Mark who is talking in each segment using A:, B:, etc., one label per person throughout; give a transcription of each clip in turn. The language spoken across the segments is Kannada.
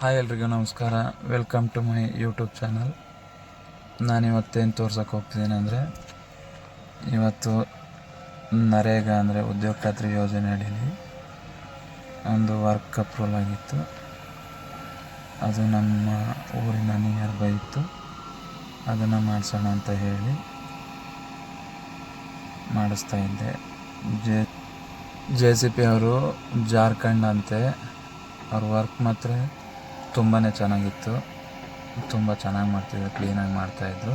A: ಹಾಯ್ ಎಲ್ರಿಗೂ ನಮಸ್ಕಾರ. Welcome to my YouTube channel ನಾನಿವತ್ತೇನು ತೋರ್ಸೋಕೆ ಹೋಗ್ತಿದ್ದೀನಿ ಅಂದರೆ, ಇವತ್ತು ನರೇಗಾ ಅಂದರೆ ಉದ್ಯೋಗ ಖಾತ್ರಿ ಯೋಜನೆ ಅಡಿಯಲ್ಲಿ ಒಂದು ವರ್ಕ್ ಅಪ್ರೂವಲ್ ಆಗಿತ್ತು. ಅದು ನಮ್ಮ ಊರಿನ ನಿಯರ್ ಬೈ ಇತ್ತು. ಅದನ್ನು ಮಾಡಿಸೋಣ ಅಂತ ಹೇಳಿ ಮಾಡಿಸ್ತಾ ಇದ್ದೆ. ಜೆ ಜೆ ಸಿ ಪಿ ಅವರು ಜಾರ್ಖಂಡ್ ಅಂತೆ. ಅವ್ರ ವರ್ಕ್ ಮಾತ್ರ ತುಂಬಾ ಚೆನ್ನಾಗಿತ್ತು. ತುಂಬ ಚೆನ್ನಾಗಿ ಮಾಡ್ತಿದ್ರು ಕ್ಲೀನಾಗಿ ಮಾಡ್ತಾಯಿದ್ರು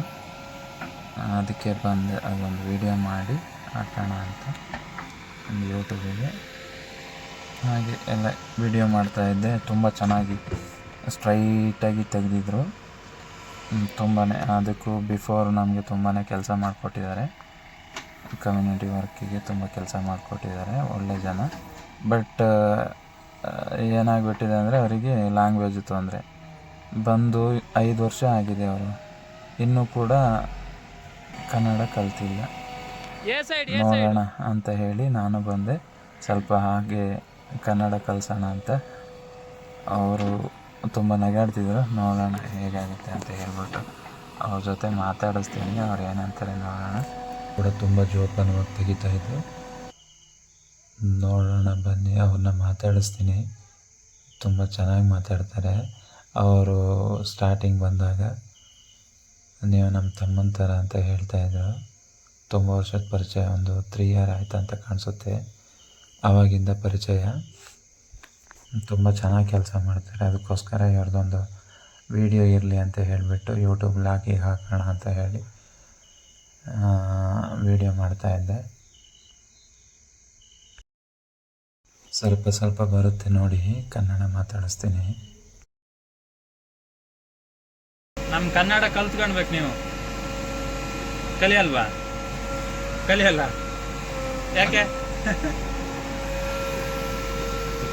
A: ಅದಕ್ಕೆ ಬಂದು, ಅದೊಂದು ವಿಡಿಯೋ ಮಾಡಿ, ಹಾಕೋಣ ಅಂತ. ಒಂದು ಯೂಟ್ಯೂಬಿಗೆ ಹಾಗೆ ಎಲ್ಲ ವಿಡಿಯೋ ಮಾಡ್ತಾಯಿದ್ದೆ ತುಂಬ ಚೆನ್ನಾಗಿ ಸ್ಟ್ರೈಟಾಗಿ ತೆಗೆದಿದ್ರು. ತುಂಬಾ ಅದಕ್ಕೂ ಬಿಫೋರ್ ನಮಗೆ ತುಂಬಾ ಕೆಲಸ ಮಾಡಿಕೊಟ್ಟಿದ್ದಾರೆ. ಕಮ್ಯುನಿಟಿ ವರ್ಕಿಗೆ ತುಂಬ ಕೆಲಸ ಮಾಡಿಕೊಟ್ಟಿದ್ದಾರೆ, ಒಳ್ಳೆ ಜನ. ಬಟ್ ಏನಾಗ್ಬಿಟ್ಟಿದೆ ಅಂದರೆ ಅವರಿಗೆ ಲ್ಯಾಂಗ್ವೇಜ್ ತೊಂದರೆ. ಬಂದು ಐದು ವರ್ಷ ಆಗಿದೆ ಅವರು. ಇನ್ನೂ ಕೂಡ ಕನ್ನಡ ಕಲ್ತಿಲ್ಲ. ನೋಡೋಣ ಅಂತ ಹೇಳಿ ನಾನು ಬಂದೆ. ಸ್ವಲ್ಪ ಹಾಗೆ ಕನ್ನಡ ಕಲಿಸೋಣ ಅಂತ. ಅವರು ತುಂಬ ನಗಾಡ್ತಿದ್ರು. ನೋಡೋಣ ಹೇಗಾಗುತ್ತೆ ಅಂತ ಹೇಳ್ಬಿಟ್ಟು ಅವ್ರ ಜೊತೆ ಮಾತಾಡಿಸ್ತೀನಿ. ಅವ್ರು ಏನಂತಾರೆ ನೋಡೋಣ. ಕೂಡ ತುಂಬ ಜೋಪಾನವಾಗಿ ತೆಗಿತಾ ಇದ್ರು. ನೋಡೋಣ ಬನ್ನಿ, ಅವ್ರನ್ನ ಮಾತಾಡಿಸ್ತೀನಿ. ತುಂಬ ಚೆನ್ನಾಗಿ ಮಾತಾಡ್ತಾರೆ. ಅವರು ಸ್ಟಾರ್ಟಿಂಗ್ ಬಂದಾಗ ನೀವು ನಮ್ಮ ತಮ್ಮನ ಥರ ಅಂತ ಹೇಳ್ತಾಯಿದ್ರು ತುಂಬ ವರ್ಷದ ಪರಿಚಯ, ಒಂದು ತ್ರೀ ಇಯರ್ ಆಯ್ತು ಅಂತ ಕಾಣಿಸುತ್ತೆ. ಆವಾಗಿಂದ ಪರಿಚಯ. ತುಂಬ ಚೆನ್ನಾಗಿ ಕೆಲಸ ಮಾಡ್ತಾರೆ. ಅದಕ್ಕೋಸ್ಕರ ಇವ್ರದ್ದೊಂದು ವಿಡಿಯೋ ಇರಲಿ ಅಂತ ಹೇಳಿಬಿಟ್ಟು ಯೂಟ್ಯೂಬ್ ಲಾಕಿಗೆ ಹಾಕೋಣ ಅಂತ ಹೇಳಿ ವಿಡಿಯೋ ಮಾಡ್ತಾಯಿದ್ದೆ ಸ್ವಲ್ಪ ಸ್ವಲ್ಪ ಬರುತ್ತೆ ನೋಡಿ ಕನ್ನಡ ಮಾತಾಡಿಸ್ತೀನಿ
B: ನಮ್ಮ ಕನ್ನಡ ಕಲ್ತ್ಕೊಳ್ಬೇಕು ನೀವು ಕಲಿಯಲ್ವಾ ಕಲಿಯಲ್ಲ ಯಾಕೆ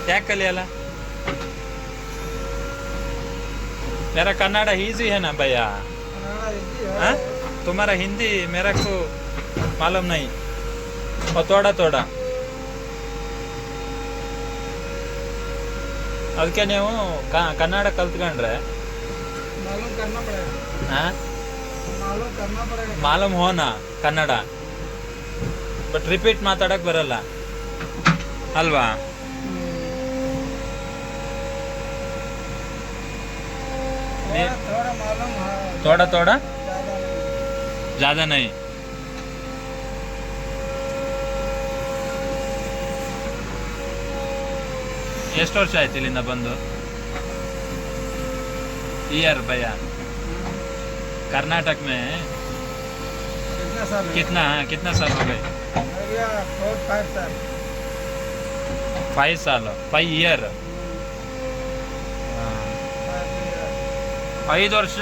B: ಯಾಕೆ ಕಲಿಯಲ್ಲ मेरा कन्नड़ इजी है ना भैया हाँ? तुम्हारा हिंदी मेरे को मालूम नहीं और थोड़ा थोड़ा ಅದಕ್ಕೆ ನೀವು ಕನ್ನಡ ಕಲ್ತ್ಕೊಂಡ್ರೆ? ಮಾಲೂಮ್ ಹೋನ? ಕನ್ನಡ? ಬಟ್ ರಿಪೀಟ್ ಮಾತಾಡಕ್ ಬರಲ್ಲ. ಅಲ್ವಾ? ತೋಡ ತೋಡ ಜಾದ ನೈ ಎಷ್ಟು ವರ್ಷ ಆಯ್ತು ಇಲ್ಲಿಂದ ಬಂದು ಇಯರ್ ಭಯ कर्नाटक में
C: कितना साल है?
B: कितना कितना साल हो गए
C: हो गया फोर फाइव साल
B: फाइव साल फाइव ईयर
C: Five years.
B: ಐದು ವರ್ಷ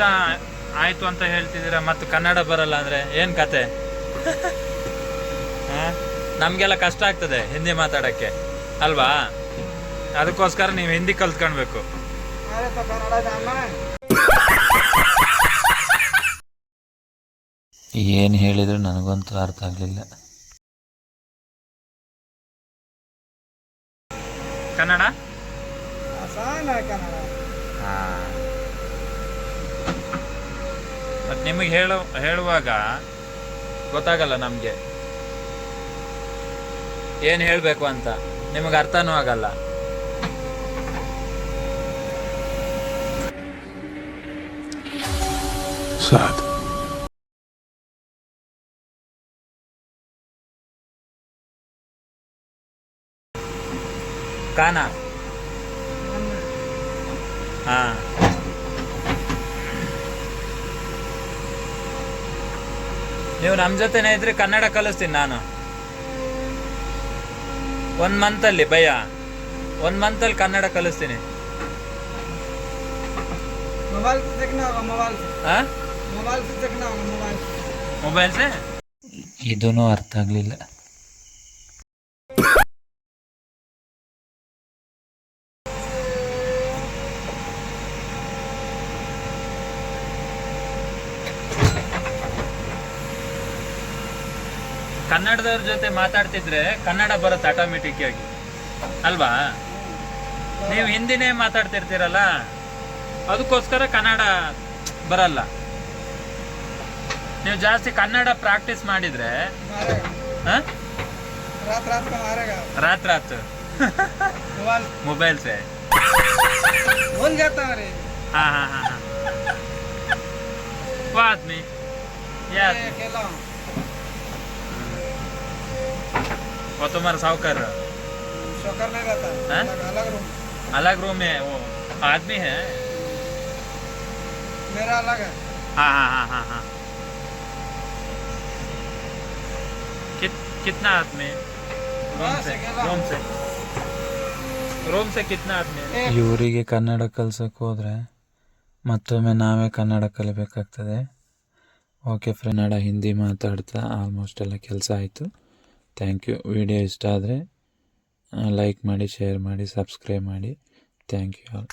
B: ಆಯ್ತು ಅಂತ ಹೇಳ್ತಿದ್ದೀರಾ ಮತ್ತು ಕನ್ನಡ ಬರಲ್ಲ ಅಂದ್ರೆ ಏನ್ ಕತೆ ಆ? ನಮ್ಗೆಲ್ಲ ಕಷ್ಟ ಆಗ್ತದೆ ಹಿಂದಿ ಮಾತಾಡಕ್ಕೆ ಅಲ್ವಾ ಅದಕ್ಕೋಸ್ಕರ ನೀವು ಹಿಂದಿ ಕಲ್ತ್ಕೊಳ್ಬೇಕು
A: ಏನು ಹೇಳಿದ್ರು ನನಗಂತೂ ಅರ್ಥ ಆಗಲಿಲ್ಲ.
B: ಕನ್ನಡ? ಮತ್ತು ನಿಮಗೆ ಹೇಳ ಹೇಳುವಾಗ ಗೊತ್ತಾಗಲ್ಲ ನಮಗೆ. ಏನು ಹೇಳಬೇಕು ಅಂತ. ನಿಮಗೆ ಅರ್ಥನೂ ಆಗಲ್ಲ. sad ಕಾನ ಹಾ ನೀವು ನಮ್ಮ ಜೊತೆನೇ ಇದ್ರೆ ಕನ್ನಡ ಕಲಿಸ್ತೀನಿ ನಾನು. ಒಂದು ಮಂತಲ್ಲಿ ಭಯ ಒಂದು ಮಂತಲ್ಲಿ ಕನ್ನಡ ಕಲಿಸ್ತೀನಿ. ಹಾಂ ಮೊಬೈಲ್ ಸೆ
A: ಇದೂ ಅರ್ಥ ಆಗಲಿಲ್ಲ.
B: ಕನ್ನಡದವ್ರ ಜೊತೆ ಮಾತಾಡ್ತಿದ್ರೆ ಕನ್ನಡ ಬರುತ್ತೆ ಆಟೋಮೆಟಿಕ್ ಆಗಿ. ಅಲ್ವಾ? ನೀವು ಹಿಂದಿನೇ ಮಾತಾಡ್ತಿರ್ತೀರಲ್ಲ ಅದಕ್ಕೋಸ್ಕರ ಕನ್ನಡ ಬರಲ್ಲ. ನೀವು ಜಾಸ್ತಿ ಕನ್ನಡ ಪ್ರಾಕ್ಟೀಸ್ ಮಾಡಿದ್ರೆ
C: मारेगा
B: ಹ?
C: रात रात को मारेगा
B: ರಾತ್ ರಾತ್
C: मोबाइल
B: ಮೊಬೈಲ್ ಸೆ
C: भूल जाता है अरे
B: हाँ हाँ हाँ हाँ वो आदमी ये
C: मैं
B: आदमी
C: अकेला हूँ
B: वो तुम्हारा साहूकार
C: शोकर नहीं रहता
B: हैं?
C: अलग अलग रूम
B: अलग रूम में वो आदमी है
C: मेरा अलग है
B: हाँ हाँ हाँ हाँ हाँ कितना आदमी रूम
C: बस
B: से
C: अकेला
B: रूम
C: हूँ।
B: से रूम से कितना आदमी है
C: एक
A: ಇವರಿಗೆ ಕನ್ನಡ ಕಲ್ಸಕ್ಕೆ ಹೋದರೆ ಮತ್ತೊಮ್ಮೆ ನಾವೇ ಕನ್ನಡ ಕಲಿಬೇಕಾಗ್ತದೆ ಓಕೆ ಕನ್ನಡ ಹಿಂದಿ ಮಾತಾಡ್ತಾ ಆಲ್ಮೋಸ್ಟ್ ಎಲ್ಲ ಕೆಲಸ ಆಯಿತು ಥ್ಯಾಂಕ್ ಯು ವಿಡಿಯೋ ಇಷ್ಟ ಆದರೆ ಲೈಕ್ ಮಾಡಿ ಶೇರ್ ಮಾಡಿ ಸಬ್ಸ್ಕ್ರೈಬ್ ಮಾಡಿ ಥ್ಯಾಂಕ್ ಯು ಆಲ್